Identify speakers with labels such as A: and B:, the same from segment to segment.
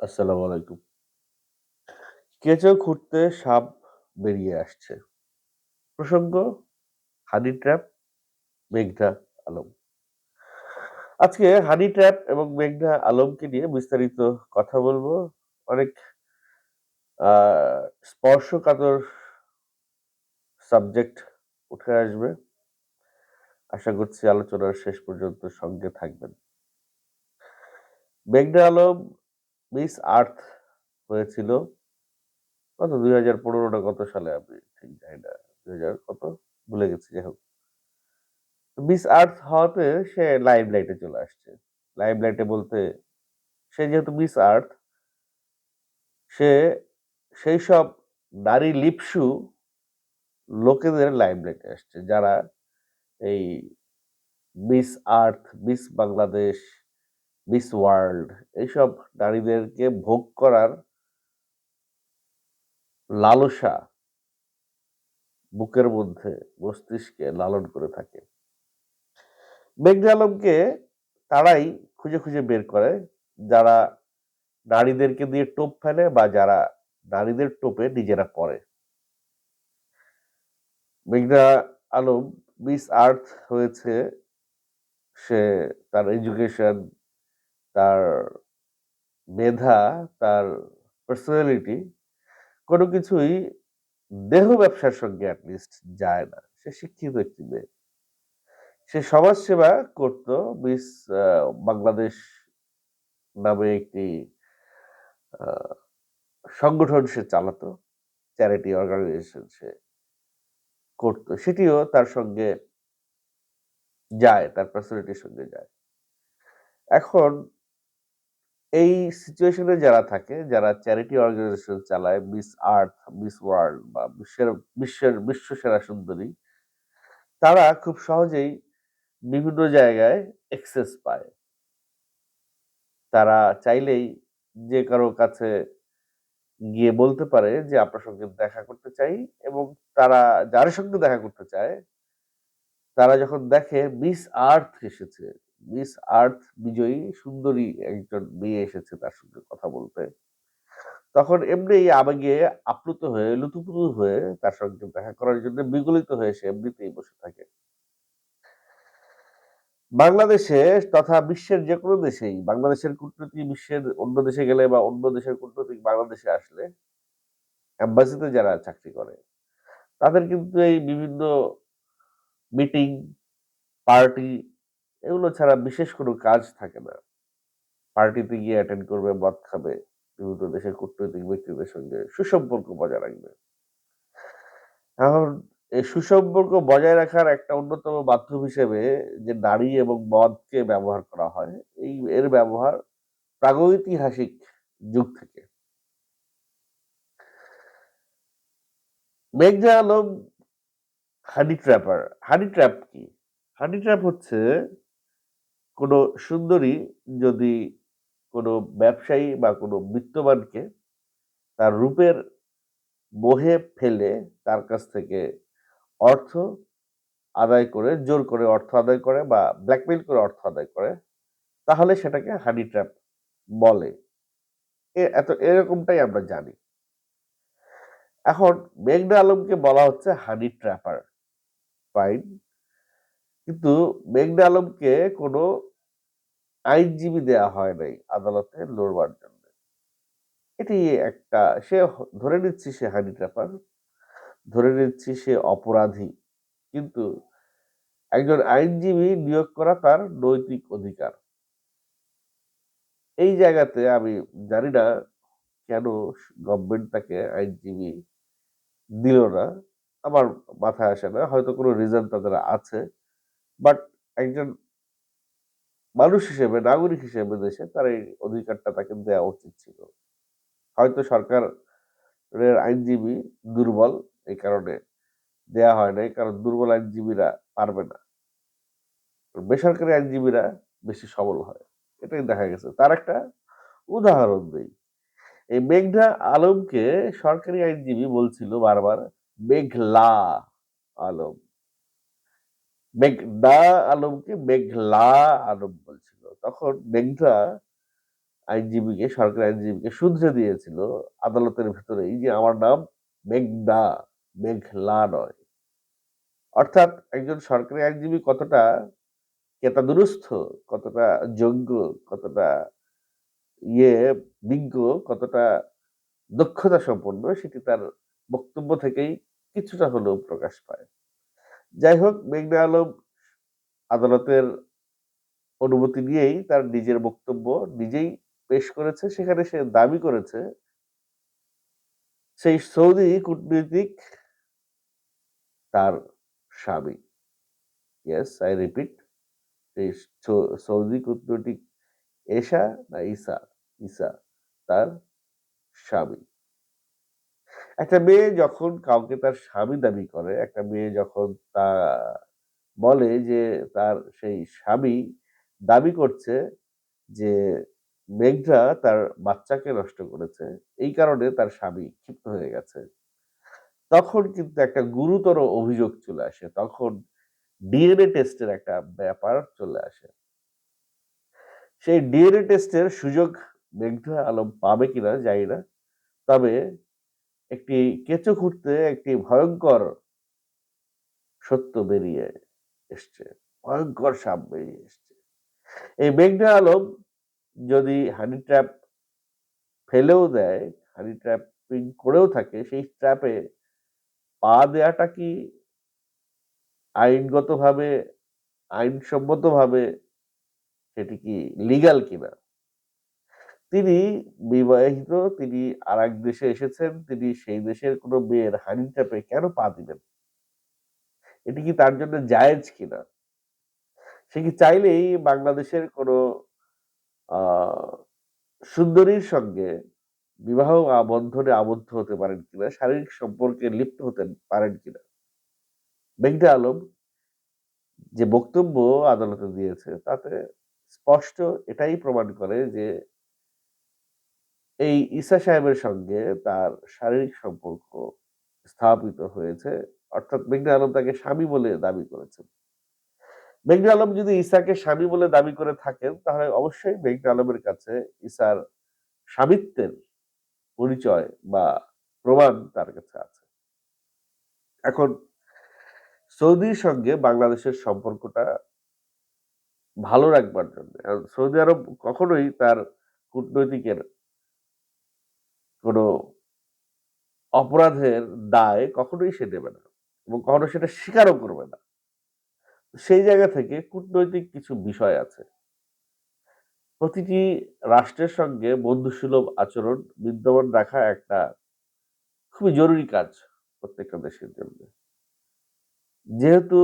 A: আসসালামু আলাইকুম। কেঁচো খুঁড়তে সাপ বেরিয়ে আসছে। প্রসঙ্গ হানি ট্র্যাপ, মেঘনা আলম। আজকে হানি ট্র্যাপ এবং মেঘনা আলমকে নিয়ে বিস্তারিত কথা বলব। অনেক স্পর্শকাতর সাবজেক্ট উঠে আসবে। আশা করছি আলোচনার শেষ পর্যন্ত সঙ্গে থাকবেন। মেঘনা আলম মিস আর্থ হয়েছিল কত ২০১৫ না কত সালে আমি ঠিক জানি না। ২০০০ কত ভুলে গেছি যাই হোক। মিস আর্থ হওয়াতে সে লাইভ লাইটে চলে আসছে। লাইভ লাইটে বলতে সে যেহেতু মিস আর্থ সে সেই সব নারী লিপসু লোকেদের লাইভ লাইটে আসছে যারা এই Miss Earth, Miss Bangladesh, Miss World এইসব নারীদেরকে ভোগ করার লালসা বুকের মধ্যে মস্তিষ্কে লালন করে থাকে। মেঘনা আলমকে তারাই খুঁজে, খুঁজে বের করে যারা নারীদেরকে দিয়ে টোপ ফেলে বা যারা নারীদের টোপে নিজেরা পড়ে। মেঘনা আলম মিস আর্থ হয়েছে সে তার এডুকেশন, তার মেধা, তার পার্সোনালিটি কোনো কিছুই দেহ ব্যবসার সঙ্গে এট লিস্ট যায় না। সে শিক্ষিত একটি মেয়ে। সে সমাজসেবা করত মিস বাংলাদেশ নামে একটি সংগঠন সে চালাতো। চ্যারিটি অর্গানাইজেশন সে করত। সেটিও তার সঙ্গে যায়, তার পার্সোনালিটির সঙ্গে যায়। এখন এই সিচুয়েশনে যারা থাকে, যারা চ্যারিটি অর্গানাইজেশন চালায় মিস আর্থ, মিস ওয়ার্ল্ড বা বিশ্বের বিশ্বের বিশ্ব সেরা সুন্দরী, তারা খুব সহজেই বিভিন্ন জায়গায় এক্সেস পায়। তারা চাইলেই যে কারও কাছে গিয়ে বলতে পারে যে আপনার সঙ্গে দেখা করতে চাই এবং তারা যার সঙ্গে দেখা করতে চায় তারা যখন দেখে মিস আর্থ এসেছে, মিস আর্থ বিজয়ী সুন্দরী একজন মেয়ে এসেছে তার সঙ্গে কথা বলতে। তখন এমনি এই আবেগে আপ্লুত হয়ে লুতুপুতু হয়ে তার সঙ্গে দেখা করার জন্য বিগলিত হয়ে সে এমনিতেই বসে থাকে। বাংলাদেশে তথা বিশ্বের যেকোনো দেশেই বাংলাদেশের কূটনীতি বিশ্বের অন্য দেশে গেলে বা অন্য দেশের কূটনৈতিক বাংলাদেশে আসলে এম্বাসিতে যারা চাকরি করে তাদের কিন্তু এই বিভিন্ন মিটিং, পার্টি এগুলো ছাড়া বিশেষ কোনো কাজ থাকে না। পার্টিতে গিয়ে অ্যাটেন্ড করবে, মদ খাবে, বিভিন্ন দেশের কূটনৈতিক ব্যক্তিদের সঙ্গে সুসম্পর্ক বজায় রাখবে। এখন এই সুসম্পর্ক বজায় রাখার একটা অন্যতম মাধ্যম হিসেবে যে নারী এবং মদকে ব্যবহার করা হয়, এই এর ব্যবহার প্রাগৈতিহাসিক যুগ থেকে। মেঘনা Alam honey trapper. Honey trap কি? হানি ট্র্যাপ হচ্ছে কোনো সুন্দরী যদি কোনো ব্যবসায়ী বা কোনো বিত্তবানকে তার রূপের মোহে ফেলে তার কাছ থেকে অর্থ আদায় করে, জোর করে অর্থ আদায় করে বা ব্ল্যাকমেইল করে অর্থ আদায় করে, তাহলে সেটাকে হানি ট্র্যাপ বলে। এত, এরকমটাই আমরা জানি। এখন মেঘনা আলমকে বলা হচ্ছে হানি ট্র্যাপার। ফাইন। কিন্তু মেঘনা আলমকে কোনো আইনজীবী দেয়া হয় নাই আদালতে লড়বার জন্য। এটি একটা, সে ধরে নিচ্ছি সে হানি ট্র্যাপার। ধরে নিচ্ছি সে অপরাধী। কিন্তু একজন আইনজীবী নিয়োগ করা তার নৈতিক অধিকার। এই জায়গাতে আমি জানি না কেন গভর্নমেন্ট তাকে আইনজীবী দিল না। আমার মাথায় আসে না। হয়তো কোনো রিজন তাদের আছে। বাট একজন মানুষ হিসেবে, নাগরিক হিসেবে দেশে তার এই অধিকারটা তাকে দেয়া উচিত ছিল। হয়তো সরকারের আইনজীবী দুর্বল এই কারণে দেয়া হয় নাই। কারণ দুর্বল আইনজীবীরা পারবে না। বেসরকারি আইনজীবীরা বেশি সবল হয়। এটাই দেখা গেছে। তার একটা উদাহরণ দেই। এই মেঘনা আলমকে সরকারি আইনজীবী বলছিল বারবার মেঘলা আলম। মেঘনা আলমকে মেঘলা আলম বলছিল। তখন মেঘনা আইনজীবীকে, সরকারি আইনজীবীকে শুধরে দিয়েছিল আদালতের ভেতরেই যে আমার নাম মেঘনা, মেঘলা নয় অর্থাৎ একজন সরকারি আইনজীবী কতটা কেতাদুরস্থ, কতটা যোগ্য, কতটা ইয়ে বিজ্ঞ, কতটা দক্ষতা সম্পন্ন সেটি তার বক্তব্য থেকেই কিছুটা হলেও প্রকাশ পায় যাই হোক মেঘনা আলম আদালতের অনুমতি নিয়েই তার নিজের বক্তব্য নিজেই পেশ করেছে, সেখানে সে দাবি করেছে। সেই সৌদি কূটনীতিক তার স্বামী। ইয়েস আই রিপিট সেই সৌদি কূটনৈতিক এশা না ইসা ইসা তার স্বামী। একটা মেয়ে যখন কাউকে তার স্বামী দাবি করে, একটা মেয়ে যখন তা বলে যে তার সেই স্বামী দাবি করছে যে মেঘনা তার বাচ্চাকে নষ্ট করেছে, এই কারণে তার স্বামী ক্ষিপ্ত হয়ে গেছে। তখন কিন্তু একটা গুরুতর অভিযোগ চলে আসে, তখন ডিএনএ টেস্টের একটা ব্যাপার চলে আসে। সেই ডিএনএ টেস্টের সুযোগ মেঘনা আলম পাবে কিনা জানি না, তবে একটি কেঁচো খুঁড়তে একটি ভয়ঙ্কর সত্য বেরিয়ে এসছে, ভয়ঙ্কর সাপ বেরিয়ে এসছে। এই মেঘনা আলম যদি হানি ট্র্যাপ ফেলেও দেয় হানি ট্র্যাপিং করেও থাকে, সেই ট্র্যাপে পা দেওয়াটা কি আইনগতভাবে, আইনসম্মতভাবে সেটি কি লিগাল কিনা? তিনি বিবাহিত, তিনি আর এক দেশে এসেছেন, তিনি সেই দেশের কোনো মেয়ের হানি ট্র্যাপে কেন পা দিবেন এটি কি তার জন্য জায়েজ কিনা? সে কি চাইলেই বাংলাদেশের কোনো সুন্দরীর সঙ্গে বিবাহ বন্ধনে আবদ্ধ হতে পারেন কিনা, শারীরিক সম্পর্কে লিপ্ত হতে পারেন কিনা? মেঘনা আলম যে বক্তব্য আদালতে দিয়েছে, তাতে স্পষ্ট এটাই প্রমাণ করে যে এই ঈসা সাহেবের সঙ্গে তার শারীরিক সম্পর্ক স্থাপিত হয়েছে। অর্থাৎ মেঘনা আলম তাকে স্বামী বলে দাবি করেছেন। মেঘনা আলম যদি ঈসাকে স্বামী বলে দাবি করে থাকেন, তাহলে অবশ্যই মেঘনা আলমের কাছে ঈসার স্বামিত্বের পরিচয় বা প্রমাণ তার কাছে আছে। এখন সৌদির সঙ্গে বাংলাদেশের সম্পর্কটা ভালো রাখবার জন্য সৌদি আরব কখনোই তার কূটনৈতিকের কোনো অপরাধের দায় কখনোই সে নেবে না এবং কখনো সেটা স্বীকারও করবে না। সেই জায়গা থেকে কূটনৈতিক কিছু বিষয় আছে। প্রতিটি রাষ্ট্রের সঙ্গে বন্ধুসুলভ আচরণ, বিদ্যমান রাখা একটা খুবই জরুরি কাজ প্রত্যেকটা দেশের জন্য। যেহেতু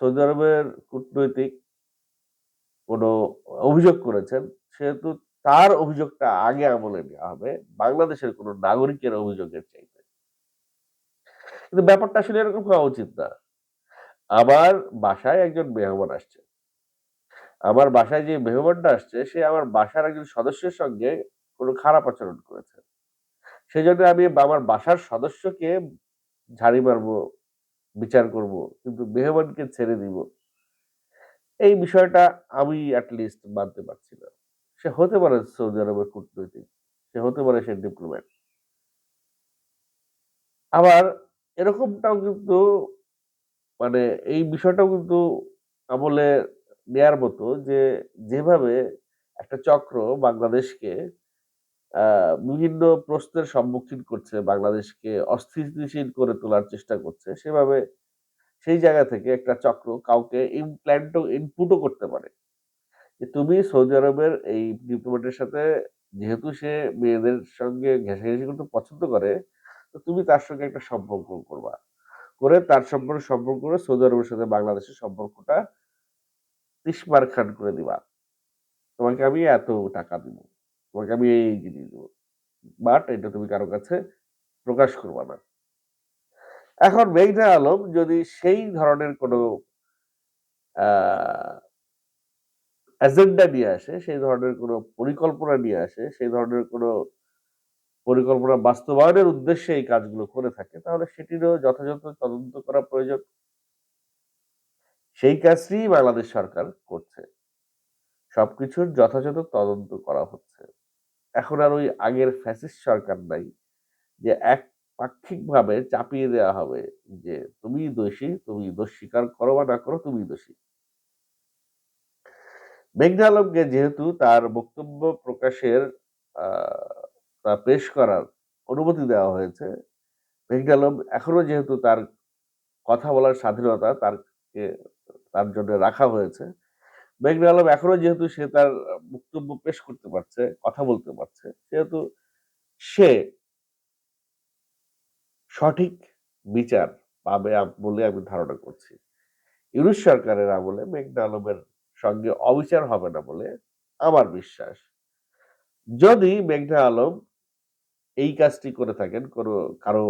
A: সৌদি আরবের কূটনৈতিক কোনো অভিযোগ করেছেন, সেহেতু তার অভিযোগটা আগে আমলে নেওয়া হবে। বাংলাদেশের কোনো নাগরিকের অভিযোগের চাইতে। কিন্তু ব্যাপারটা আসলে এরকম হওয়া উচিত না। আমার বাসায় একজন মেহমান আসছে। আমার বাসায় যে মেহমানটা আসছে, সে আমার বাসার একজন সদস্যের সঙ্গে কোনো খারাপ আচরণ করেছে। সেই জন্য আমি আমার বাসার সদস্যকে ঝাড়ি মারবো, বিচার করব, কিন্তু মেহমানকে ছেড়ে দিব। এই বিষয়টা আমি অ্যাটলিস্ট মানতে পারছি না। সে হতে পারে সৌদি আরবের কূটনৈতিক, সে হতে পারে সে ডিপ্লোম্যাট। আবার এরকমটাও কিন্তু মানে এই বিষয়টাও কিন্তু আমলে নেয়ার মতো যে যেভাবে একটা চক্র বাংলাদেশকে বিভিন্ন প্রশ্নের সম্মুখীন করছে, বাংলাদেশকে অস্থিতিশীল করে তোলার চেষ্টা করছে, সেভাবে সেই জায়গা থেকে একটা চক্র কাউকে ইমপ্ল্যান্টও ইনপুটও করতে পারে। যে তুমি সৌদি আরবের এই ডিপ্লোমেটের সাথে, যেহেতু সে মেয়েদের সঙ্গে ঘেঁষাঘেঁষি করতে পছন্দ করে, তো তুমি তার সঙ্গে একটা সম্পর্ক করবা। করে তার সম্পর্কে, সম্পর্ক করে সৌদি আরবের সাথে বাংলাদেশের সম্পর্কটা তিসমার খান করে দিবা। তোমাকে আমি এত টাকা দিব, তোমাকে আমি এই জিনিস দেবো। বাট এটা তুমি কারও কাছে প্রকাশ করবা না। এখন মেঘনা আলম যদি সেই ধরনের কোনো এজেন্ডা নিয়ে আসে, সেই ধরনের কোনো পরিকল্পনা নিয়ে আসে, সেই ধরনের কোনো পরিকল্পনা বাস্তবায়নের উদ্দেশ্যে এই কাজগুলো করে থাকে, তাহলে সেটিরও যথাযথ তদন্ত করা প্রয়োজন। সেই কাজটি বাংলাদেশ সরকার করছে। সবকিছুর যথাযথ তদন্ত করা হচ্ছে। এখন আর ওই আগের ফ্যাসিস্ট সরকার নাই, যে এক পাক্ষিকভাবে চাপিয়ে দেওয়া হবে যে, তুমি দোষী, তুমি দোষ স্বীকার করো বা না করো, তুমি দোষী। মেঘনা আলমকে যেহেতু তার বক্তব্য প্রকাশের তা পেশ করার অনুমতি দেওয়া হয়েছে মেঘনা আলম এখনও যেহেতু তার কথা বলার স্বাধীনতা তার তার জন্য রাখা হয়েছে মেঘনা আলম এখনও যেহেতু সে তার বক্তব্য পেশ করতে পারছে, কথা বলতে পারছে, সেহেতু সে সঠিক বিচার পাবে বলে আমি ধারণা করছি। ইউনুস সরকারের আমলে মেঘনা আলমের সঙ্গে অবিচার হবে না বলে আমার বিশ্বাস। যদি মেঘনা আলম এই কাজটি করে থাকেন, কোনো কারও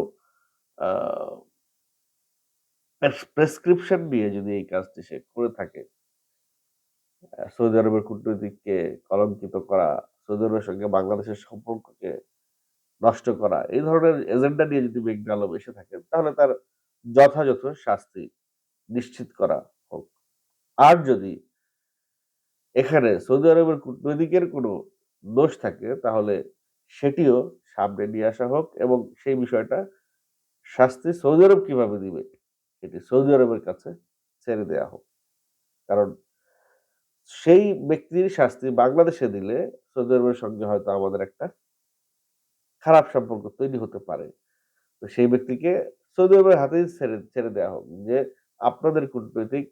A: প্রেসক্রিপশন নিয়ে যদি এই কাজটি সে করে থাকে, সৌদি আরবের কূটনৈতিককে কলঙ্কিত করা, সৌদি আরবের সঙ্গে বাংলাদেশের সম্পর্ককে নষ্ট করা, এই ধরনের এজেন্ডা নিয়ে যদি মেঘনা আলম এসে থাকেন, তাহলে তার যথাযথ শাস্তি নিশ্চিত করা হোক। আর যদি এখানে সৌদি আরবের কূটনৈতিকের কোনো দোষ থাকে, তাহলে সেটিও সামনে নিয়ে আসা হোক এবং সেই বিষয়টা শাস্তি সৌদি আরব কীভাবে দিবে এটি সৌদি আরবের কাছে ছেড়ে দেওয়া হোক। কারণ সেই ব্যক্তির শাস্তি বাংলাদেশে দিলে সৌদি আরবের সঙ্গে হয়তো আমাদের একটা খারাপ সম্পর্ক তৈরি হতে পারে। তো সেই ব্যক্তিকে সৌদি আরবের হাতেই ছেড়ে ছেড়ে দেওয়া হোক যে আপনাদের কূটনৈতিক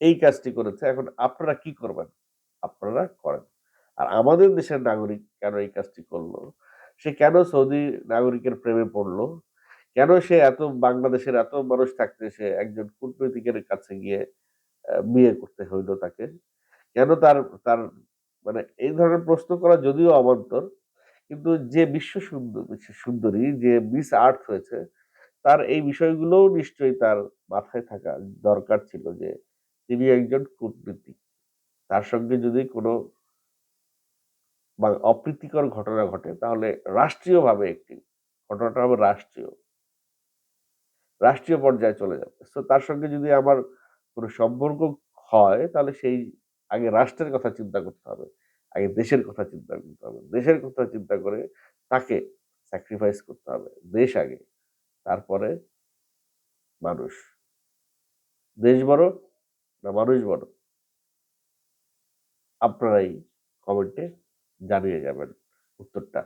A: এই কাজটি করেছে, এখন আপনারা কি করবেন? আপনারা করেন। আর আমাদের দেশের নাগরিক কেন এই কাজটি করল? সে কেন সৌদি নাগরিকের প্রেমে পড়ল? কেন সে এত বাংলাদেশের এত মানুষ থাকতে সে একজন কূটনৈতিকের কাছে গিয়ে বিয়ে করতে হইল তাকে? কেন তার তার মানে এই ধরনের প্রশ্ন করা যদিও অবান্তর কিন্তু যে বিশ্ব সুন্দর সুন্দরী, যে মিস আর্থ হয়েছে, তার এই বিষয়গুলোও নিশ্চয়ই তার মাথায় থাকা দরকার ছিল যে, তিনি একজন কূটনীতিক। তার সঙ্গে যদি কোনো বা অপ্রীতিকর ঘটনা ঘটে, তাহলে রাষ্ট্রীয়ভাবে একটি, ঘটনাটা হবে রাষ্ট্রীয়। রাষ্ট্রীয় পর্যায়ে চলে যাবে। তো তার সঙ্গে যদি আমার কোনো সম্পর্ক হয়, তাহলে সেই আগে রাষ্ট্রের কথা চিন্তা করতে হবে, আগে দেশের কথা চিন্তা করতে হবে। দেশের কথা চিন্তা করে তাকে স্যাক্রিফাইস করতে হবে, দেশ আগে, তারপরে মানুষ। দেশ বড় না মানুষ বড়? আপনারাই কমেন্টে জানিয়ে যাবেন উত্তরটা।